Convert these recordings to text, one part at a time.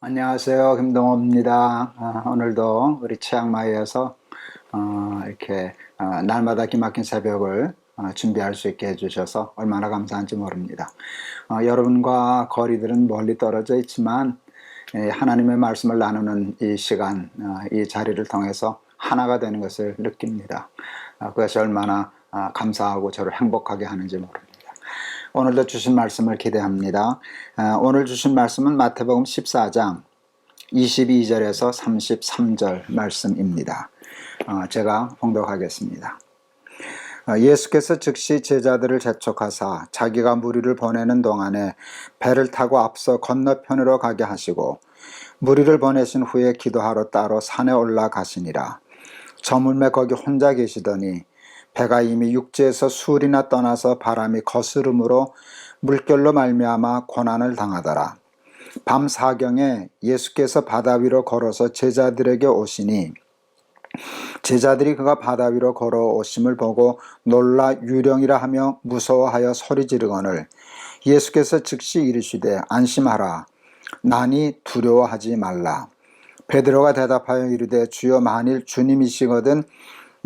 안녕하세요. 김동호입니다. 아, 오늘도 우리 치앙마이에서 어, 이렇게 어, 날마다 기막힌 새벽을 어, 준비할 수 있게 해주셔서 얼마나 감사한지 모릅니다. 어, 여러분과 거리들은 멀리 떨어져 있지만 예, 하나님의 말씀을 나누는 이 시간, 어, 이 자리를 통해서 하나가 되는 것을 느낍니다. 어, 그것이 얼마나 아, 감사하고 저를 행복하게 하는지 모릅니다. 오늘도 주신 말씀을 기대합니다. 아, 오늘 주신 말씀은 마태복음 14장 22절에서 33절 말씀입니다. 어, 제가 봉독하겠습니다. 어, 예수께서 즉시 제자들을 재촉하사 자기가 무리를 보내는 동안에 배를 타고 앞서 건너편으로 가게 하시고 무리를 보내신 후에 기도하러 따로 산에 올라가시니라. 저물매 거기 혼자 계시더니 배가 이미 육지에서 수울이나 떠나서 바람이 거스름으로 물결로 말미암아 고난을 당하더라. 밤 사경에 예수께서 바다 위로 걸어서 제자들에게 오시니 제자들이 그가 바다 위로 걸어오심을 보고 놀라 유령이라 하며 무서워하여 소리 지르거늘 예수께서 즉시 이르시되 안심하라 나니 두려워하지 말라 베드로가 대답하여 이르되 주여 만일 주님이시거든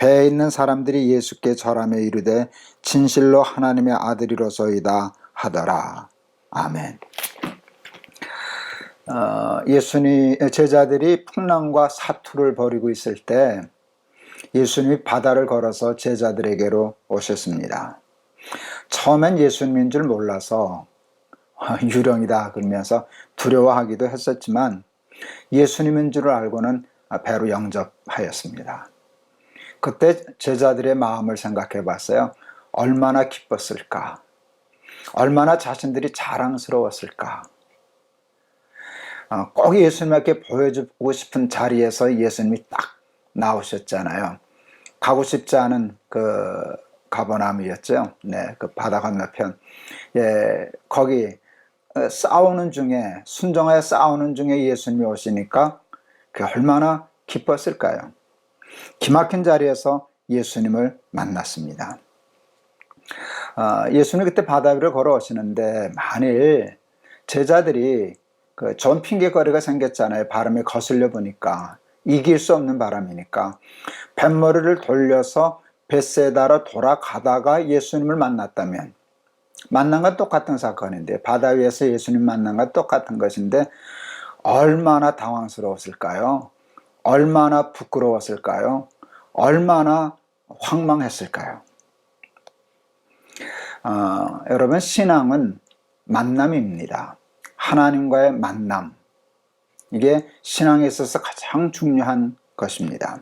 배에 있는 사람들이 예수께 절하며 이르되 진실로 하나님의 아들이로소이다 하더라 아멘. 어, 예수님 제자들이 풍랑과 사투를 벌이고 있을 때 예수님이 바다를 걸어서 제자들에게로 오셨습니다. 처음엔 예수님인 줄 몰라서 유령이다 그러면서 두려워하기도 했었지만 예수님인 줄 알고는 배로 영접하였습니다. 그때 제자들의 마음을 생각해 봤어요. 얼마나 기뻤을까? 얼마나 자신들이 자랑스러웠을까? 어, 꼭 예수님께 보여주고 싶은 자리에서 예수님이 딱 나오셨잖아요. 가고 싶지 않은 그 가버나움이었죠. 네, 그 바다 건너편. 예, 거기 어, 싸우는 중에 순종하여 싸우는 중에 예수님이 오시니까 그 얼마나 기뻤을까요? 기막힌 자리에서 예수님을 만났습니다. 어, 예수님 그때 바다 위를 걸어오시는데 만일 제자들이 그 좋은 핑계거리가 생겼잖아요. 바람에 거슬려 보니까 이길 수 없는 바람이니까 뱃머리를 돌려서 벳세다로 돌아가다가 예수님을 만났다면 만난 건 똑같은 사건인데 바다 위에서 예수님 만난 건 똑같은 것인데 얼마나 당황스러웠을까요? 얼마나 부끄러웠을까요? 얼마나 황망했을까요? 어, 여러분 신앙은 만남입니다. 하나님과의 만남. 이게 신앙에 있어서 가장 중요한 것입니다.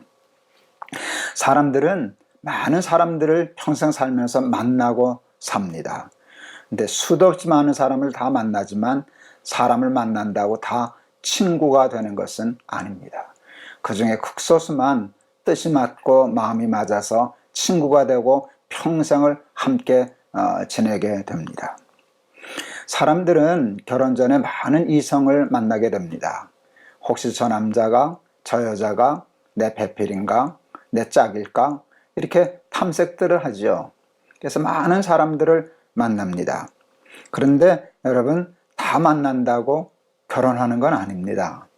사람들은 많은 사람들을 평생 살면서 만나고 삽니다. 근데 수도 없이 많은 사람을 다 만나지만 사람을 만난다고 다 친구가 되는 것은 아닙니다. 그 중에 극소수만 뜻이 맞고 마음이 맞아서 친구가 되고 평생을 함께 어, 지내게 됩니다. 사람들은 결혼 전에 많은 이성을 만나게 됩니다. 혹시 저 남자가, 저 여자가 내 배필인가, 내 짝일까? 이렇게 탐색들을 하죠. 그래서 많은 사람들을 만납니다. 그런데 여러분, 다 만난다고 결혼하는 건 아닙니다.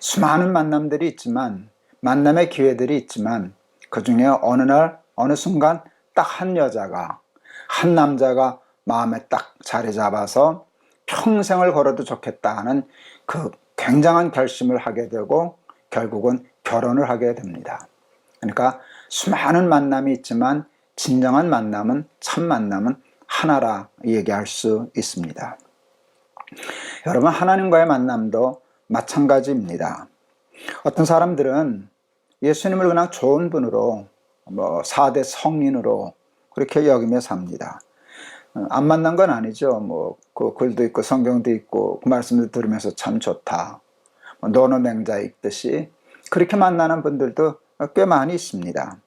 수많은 만남들이 있지만, 만남의 기회들이 있지만, 그 중에 어느 날, 어느 순간 딱 한 여자가, 한 남자가 마음에 딱 자리 잡아서 평생을 걸어도 좋겠다 하는 그 굉장한 결심을 하게 되고 결국은 결혼을 하게 됩니다. 그러니까 수많은 만남이 있지만 진정한 만남은 참 만남은 하나라 얘기할 수 있습니다. 여러분 하나님과의 만남도 마찬가지입니다. 어떤 사람들은 예수님을 그냥 좋은 분으로 뭐 4대 성인으로 그렇게 여기며 삽니다. 어, 안 만난 건 아니죠. 뭐, 그 글도 있고 성경도 있고 그 말씀도 들으면서 참 좋다. 뭐 노노맹자 읽듯이 그렇게 만나는 분들도 꽤 많이 있습니다.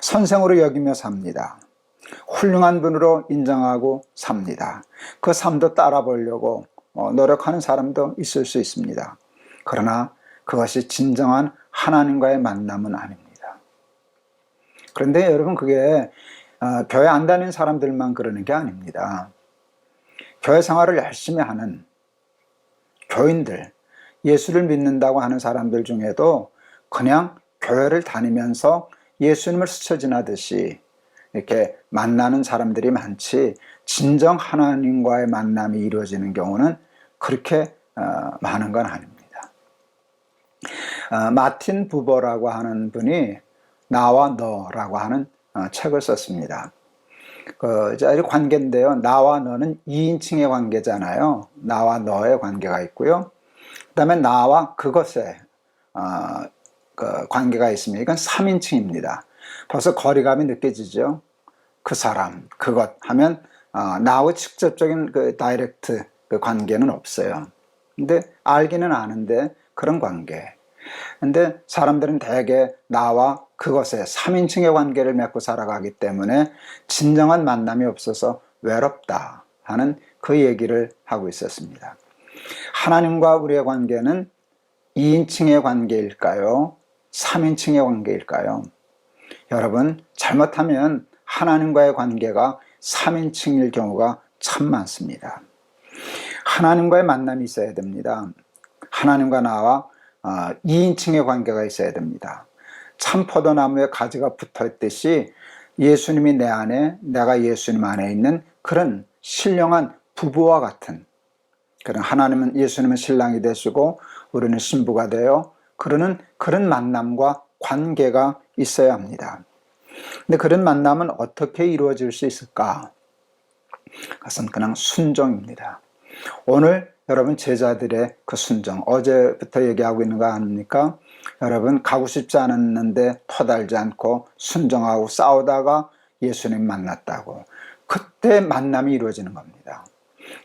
선생으로 여기며 삽니다. 훌륭한 분으로 인정하고 삽니다. 그 삶도 따라 보려고 어, 노력하는 사람도 있을 수 있습니다. 그러나 그것이 진정한 하나님과의 만남은 아닙니다. 그런데 여러분 그게 어, 교회 안 다니는 사람들만 그러는 게 아닙니다. 교회 생활을 열심히 하는 교인들, 예수를 믿는다고 하는 사람들 중에도 그냥 교회를 다니면서 예수님을 스쳐 지나듯이 이렇게 만나는 사람들이 많지 진정 하나님과의 만남이 이루어지는 경우는 그렇게 어, 많은 건 아닙니다. 어, 마틴 부버라고 하는 분이 나와 너라고 하는 어, 책을 썼습니다. 그 이제 관계인데요. 나와 너는 2인칭의 관계잖아요. 나와 너의 관계가 있고요. 그다음에 나와 그것의 어, 그 관계가 있으면 이건 3인칭입니다. 벌써 거리감이 느껴지죠. 그 사람, 그것 하면 어, 나하고 직접적인 그 다이렉트 그 관계는 없어요. 근데 알기는 아는데 그런 관계. 근데 사람들은 대개 나와 그것에 3인칭의 관계를 맺고 살아가기 때문에 진정한 만남이 없어서 외롭다 하는 그 얘기를 하고 있었습니다. 하나님과 우리의 관계는 2인칭의 관계일까요? 3인칭의 관계일까요? 여러분, 잘못하면 하나님과의 관계가 3인칭일 경우가 참 많습니다. 하나님과의 만남이 있어야 됩니다. 하나님과 나와 2인칭의 관계가 있어야 됩니다. 참 포도나무에 가지가 붙어 있듯이 예수님이 내 안에, 내가 예수님 안에 있는 그런 신령한 부부와 같은 그런 하나님은 예수님은 신랑이 되시고 우리는 신부가 되어 그러는 그런 만남과 관계가 있어야 합니다. 근데 그런 만남은 어떻게 이루어질 수 있을까? 그것은 그냥 순종입니다. 오늘 여러분 제자들의 그 순종 어제부터 얘기하고 있는 거 아닙니까? 여러분 가고 싶지 않았는데 터달지 않고 순종하고 싸우다가 예수님 만났다고 그때 만남이 이루어지는 겁니다.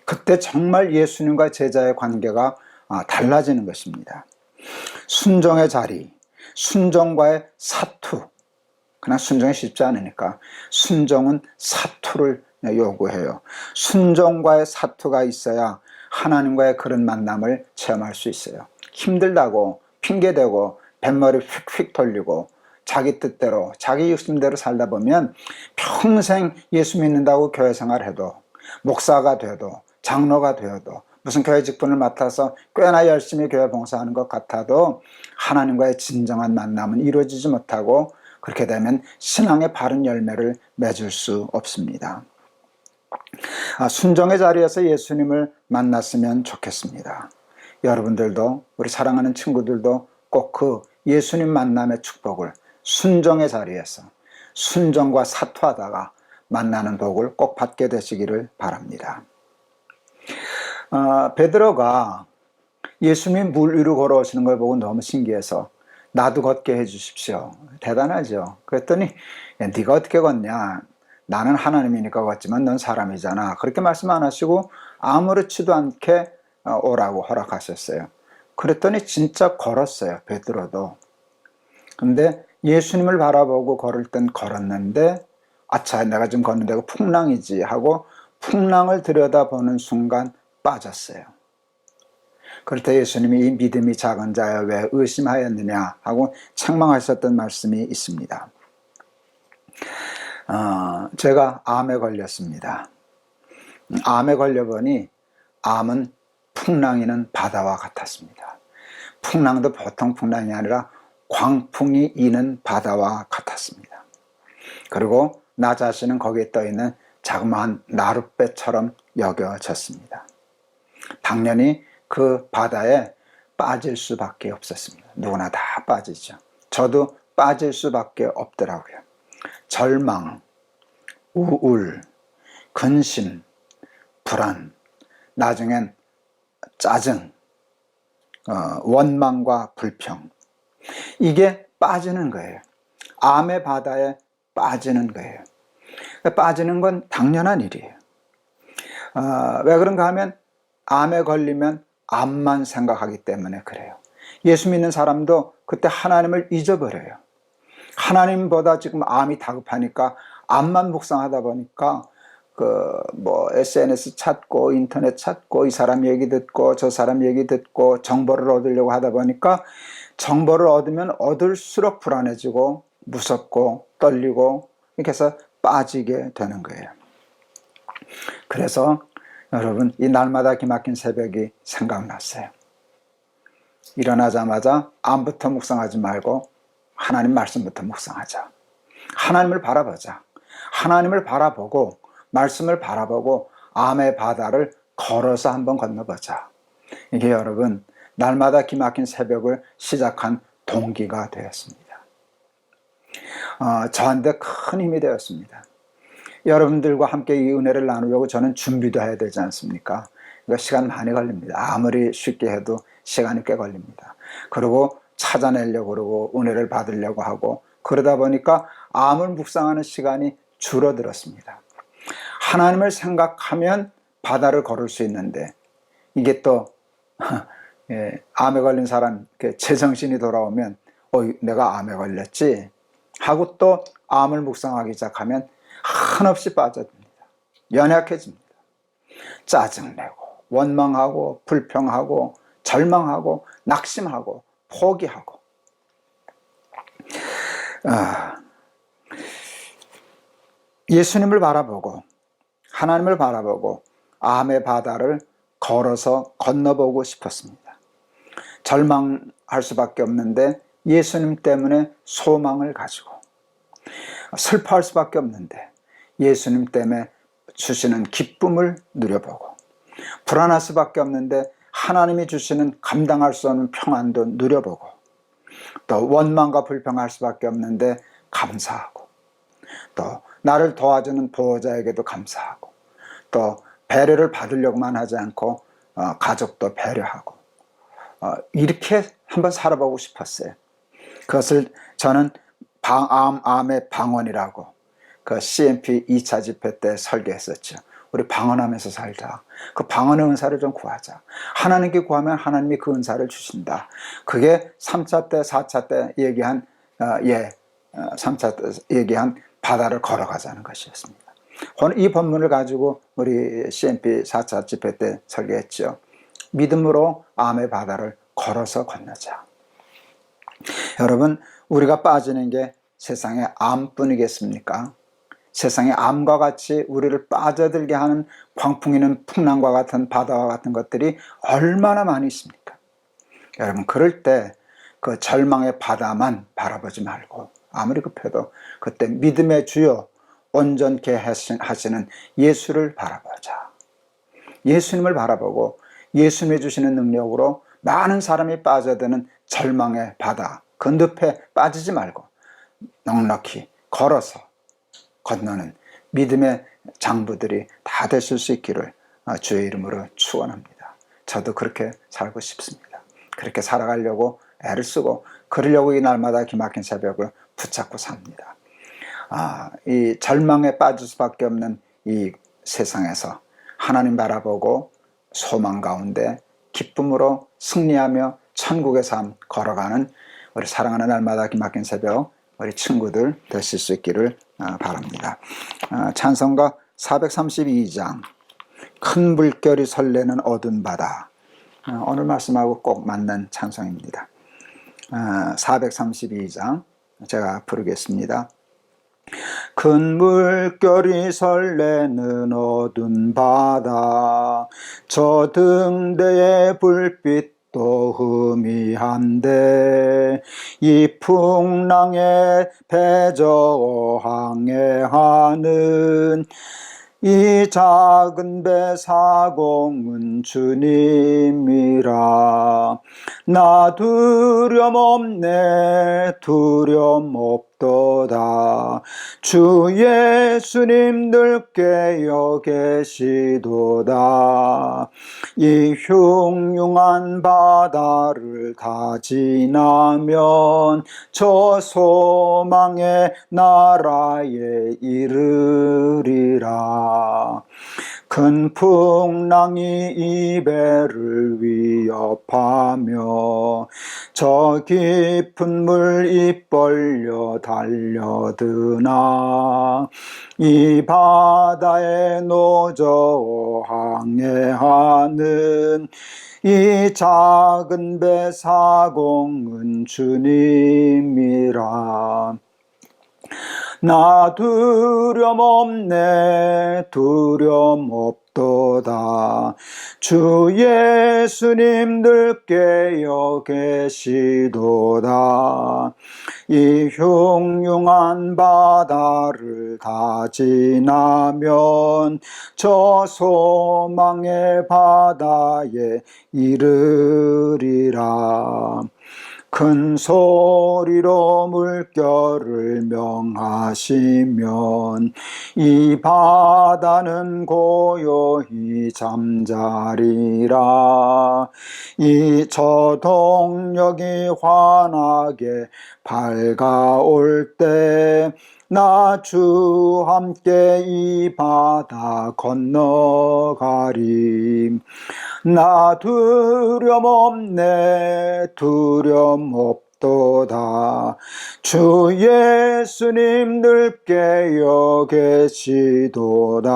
그때 정말 예수님과 제자의 관계가 아, 달라지는 것입니다. 순종의 자리, 순종과의 사투. 그러나 순종이 쉽지 않으니까 순종은 사투를 요구해요. 순종과의 사투가 있어야 하나님과의 그런 만남을 체험할 수 있어요. 힘들다고 핑계대고 뱃머리 휙휙 돌리고 자기 뜻대로 자기 욕심대로 살다 보면 평생 예수 믿는다고 교회 생활해도 목사가 돼도 장로가 되어도 무슨 교회 직분을 맡아서 꽤나 열심히 교회 봉사하는 것 같아도 하나님과의 진정한 만남은 이루어지지 못하고 그렇게 되면 신앙의 바른 열매를 맺을 수 없습니다. 아, 순종의 자리에서 예수님을 만났으면 좋겠습니다. 여러분들도 우리 사랑하는 친구들도 꼭 그 예수님 만남의 축복을 순종의 자리에서 순종과 사투하다가 만나는 복을 꼭 받게 되시기를 바랍니다. 어, 베드로가 예수님 물 위로 걸어오시는 걸 보고 너무 신기해서 나도 걷게 해주십시오. 대단하죠. 그랬더니 야, 네가 어떻게 걷냐? 나는 하나님이니까 걷지만 넌 사람이잖아. 그렇게 말씀 안 하시고 아무렇지도 않게 어, 오라고 허락하셨어요. 그랬더니 진짜 걸었어요. 베드로도. 근데 예수님을 바라보고 걸을 땐 걸었는데 아차 내가 지금 걷는 데가 풍랑이지 하고 풍랑을 들여다보는 순간 빠졌어요. 그럴 때 예수님이 이 믿음이 작은 자여 왜 의심하였느냐 하고 책망하셨던 말씀이 있습니다. 어, 제가 암에 걸렸습니다. 암에 걸려보니 암은 풍랑이는 바다와 같았습니다. 풍랑도 보통 풍랑이 아니라 광풍이 이는 바다와 같았습니다. 그리고 나 자신은 거기에 떠 있는 자그마한 나룻배처럼 여겨졌습니다. 당연히 그 바다에 빠질 수밖에 없었습니다. 누구나 다 빠지죠. 저도 빠질 수밖에 없더라고요. 절망, 우울, 근심, 불안, 나중엔 짜증, 어, 원망과 불평. 이게 빠지는 거예요. 암의 바다에 빠지는 거예요. 빠지는 건 당연한 일이에요. 어, 왜 그런가 하면 암에 걸리면 암만 생각하기 때문에 그래요. 예수 믿는 사람도 그 그때 하나님을 잊어버려요. 하나님보다 지금 암이 다급하니까 암만 묵상하다 보니까 그 뭐 SNS 찾고 인터넷 찾고 이 사람 얘기 듣고 저 사람 얘기 듣고 정보를 얻으려고 하다 보니까 정보를 얻으면 얻을수록 불안해지고 무섭고 떨리고 이렇게 해서 빠지게 되는 거예요. 그래서 여러분 이 날마다 기막힌 새벽이 생각났어요. 일어나자마자 암부터 묵상하지 말고 하나님 말씀부터 묵상하자. 하나님을 바라보자. 하나님을 바라보고 말씀을 바라보고 암의 바다를 걸어서 한번 건너보자. 이게 여러분 날마다 기막힌 새벽을 시작한 동기가 되었습니다. 어, 저한테 큰 힘이 되었습니다. 여러분들과 함께 이 은혜를 나누려고 저는 준비도 해야 되지 않습니까? 그러니까 시간 많이 걸립니다. 아무리 쉽게 해도 시간이 꽤 걸립니다. 그리고 찾아내려고 그러고 은혜를 받으려고 하고 그러다 보니까 암을 묵상하는 시간이 줄어들었습니다. 하나님을 생각하면 바다를 걸을 수 있는데 이게 또 예, 암에 걸린 사람 제정신이 돌아오면 어, 내가 암에 걸렸지 하고 또 암을 묵상하기 시작하면 한없이 빠져듭니다. 연약해집니다. 짜증내고 원망하고 불평하고 절망하고 낙심하고 포기하고 아, 예수님을 바라보고 하나님을 바라보고 암의 바다를 걸어서 건너보고 싶었습니다. 절망할 수밖에 없는데 예수님 때문에 소망을 가지고 슬퍼할 수밖에 없는데 예수님 때문에 주시는 기쁨을 누려보고 불안할 수밖에 없는데 하나님이 주시는 감당할 수 없는 평안도 누려보고 또 원망과 불평할 수밖에 없는데 감사하고 또 나를 도와주는 보호자에게도 감사하고 또 배려를 받으려고만 하지 않고 어, 가족도 배려하고 어, 이렇게 한번 살아보고 싶었어요. 그것을 저는 방, 암, 암의 방언이라고 그 CMP 2차 집회 때 설계했었죠. 우리 방언하면서 살자. 그 방언의 은사를 좀 구하자. 하나님께 구하면 하나님이 그 은사를 주신다. 그게 3차 때, 4차 때 얘기한, 어, 예, 어, 3차 때 얘기한 바다를 걸어가자는 것이었습니다. 오늘 이 본문을 가지고 우리 CMP 4차 집회 때 설계했죠. 믿음으로 암의 바다를 걸어서 건너자. 여러분, 우리가 빠지는 게 세상의 암뿐이겠습니까? 세상의 암과 같이 우리를 빠져들게 하는 광풍이는 풍랑과 같은 바다와 같은 것들이 얼마나 많이 있습니까? 여러분, 그럴 때 그 절망의 바다만 바라보지 말고 아무리 급해도 그때 믿음의 주요 온전케 하시는 예수를 바라보자. 예수님을 바라보고 예수님이 주시는 능력으로 많은 사람이 빠져드는 절망의 바다, 그 늪에 빠지지 말고 넉넉히 걸어서 건너는 믿음의 장부들이 다 되실 수 있기를 주의 이름으로 축원합니다. 저도 그렇게 살고 싶습니다. 그렇게 살아가려고 애를 쓰고 그러려고 이 날마다 기막힌 새벽을 붙잡고 삽니다. 아, 이 절망에 빠질 수밖에 없는 이 세상에서 하나님 바라보고 소망 가운데 기쁨으로 승리하며 천국의 삶 걸어가는 우리 사랑하는 날마다 기막힌 새벽 우리 친구들 되실 수 있기를 아, 바랍니다. 아, 찬성가 432장 큰 물결이 설레는 어두운 바다 아, 오늘 말씀하고 꼭 맞는 찬성입니다. 432장 제가 부르겠습니다. 큰 물결이 설레는 어두운 바다 저 등대의 불빛 도 흐미한데 이 풍랑에 배저 항해하는 이 작은 배 사공은 주님이라. 나 두려움 없네 두려움 없 도다. 주 예수님 들께여 계시도다. 이 흉흉한 바다를 다 지나면 저 소망의 나라에 이르리라 큰 풍랑이 이 배를 위협하며 저 깊은 물 입 벌려 달려드나 이 바다에 노저 항해하는 이 작은 배 사공은 주님이라 나 두려움 없네 두려움 없도다. 주 예수님 늘 깨어 계시도다. 이 흉흉한 바다를 다 지나면 저 소망의 바다에 이르리라 큰 소리로 물결을 명하시면 이 바다는 고요히 잠자리라. 이 저동력이 환하게 밝아올 때 나 주 함께 이 바다 건너가리 나 두려움 없네 두려움 없도다. 주 예수님 늘 깨어 계시도다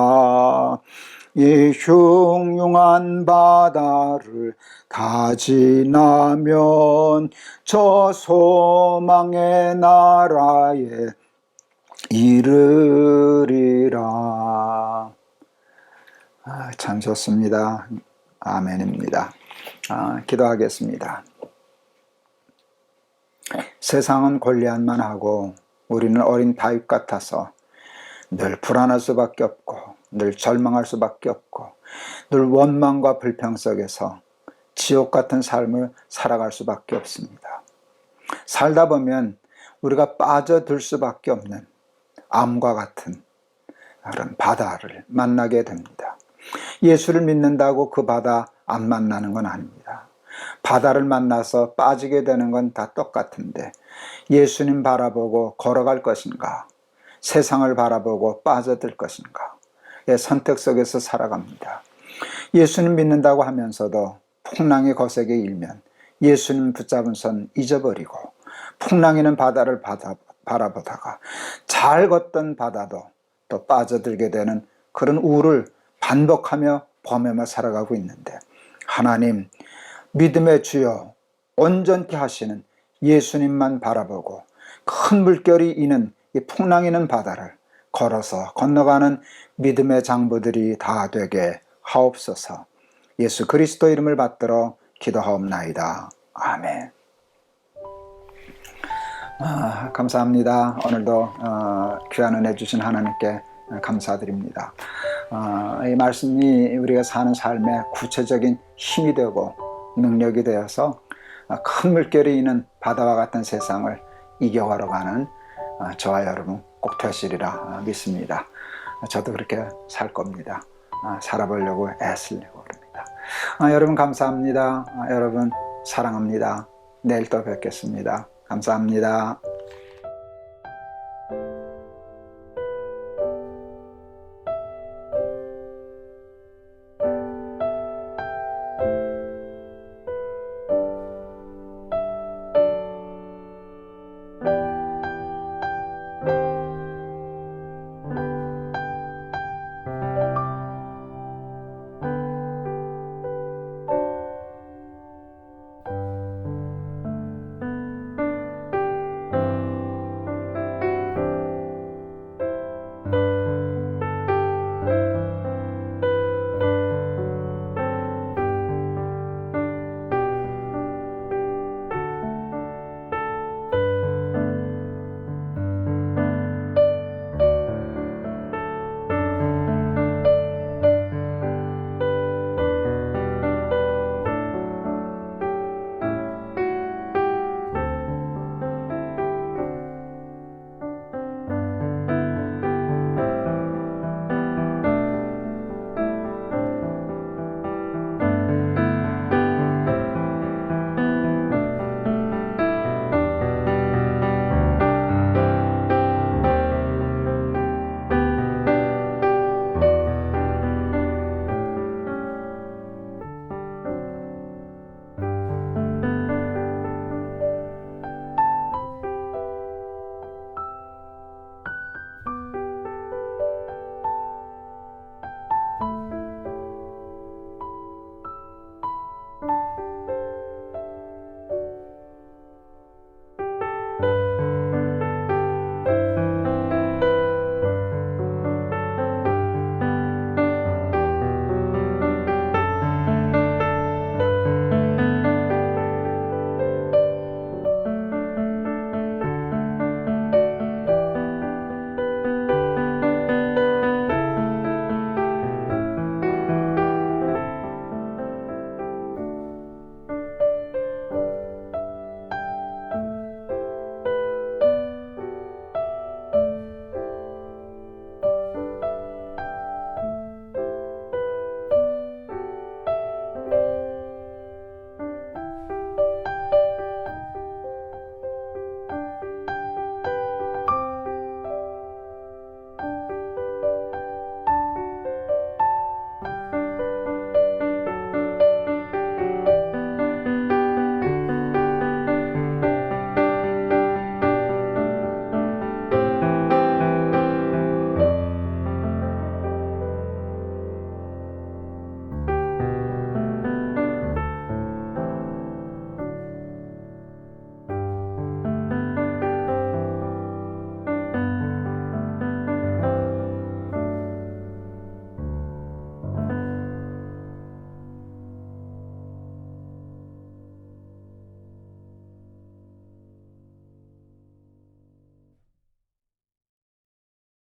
이 흉흉한 바다를 다 지나면 저 소망의 나라에 이르리라 아, 참 좋습니다. 아멘입니다. 아, 기도하겠습니다. 세상은 권리한만 하고 우리는 어린 다윗 같아서 늘 불안할 수밖에 없고 늘 절망할 수밖에 없고 늘 원망과 불평 속에서 지옥 같은 삶을 살아갈 수밖에 없습니다. 살다 보면 우리가 빠져들 수밖에 없는 암과 같은 그런 바다를 만나게 됩니다. 예수를 믿는다고 그 바다 안 만나는 건 아닙니다. 바다를 만나서 빠지게 되는 건 다 똑같은데 예수님 바라보고 걸어갈 것인가? 세상을 바라보고 빠져들 것인가? 의 선택 속에서 살아갑니다. 예수님 믿는다고 하면서도 풍랑이 거세게 일면 예수님 붙잡은 손 잊어버리고 풍랑이는 바다를 바다, 바라보다가 잘 걷던 바다도 또 빠져들게 되는 그런 우를 반복하며 범해만 살아가고 있는데 하나님 믿음의 주여 온전케 하시는 예수님만 바라보고 큰 물결이 이는 이 풍랑이는 바다를 걸어서 건너가는 믿음의 장부들이 다 되게 하옵소서 예수 그리스도 이름을 받들어 기도하옵나이다. 아멘. 아, 감사합니다. 오늘도 어, 귀한 은혜 주신 하나님께 감사드립니다. 어, 이 말씀이 우리가 사는 삶에 구체적인 힘이 되고 능력이 되어서 큰 물결이 있는 바다와 같은 세상을 이겨가러 가는 어, 저와 여러분 꼭 되시리라 믿습니다. 저도 그렇게 살 겁니다. 어, 살아보려고 애쓰려고 합니다. 어, 여러분 감사합니다. 어, 여러분 사랑합니다. 내일 또 뵙겠습니다. 감사합니다.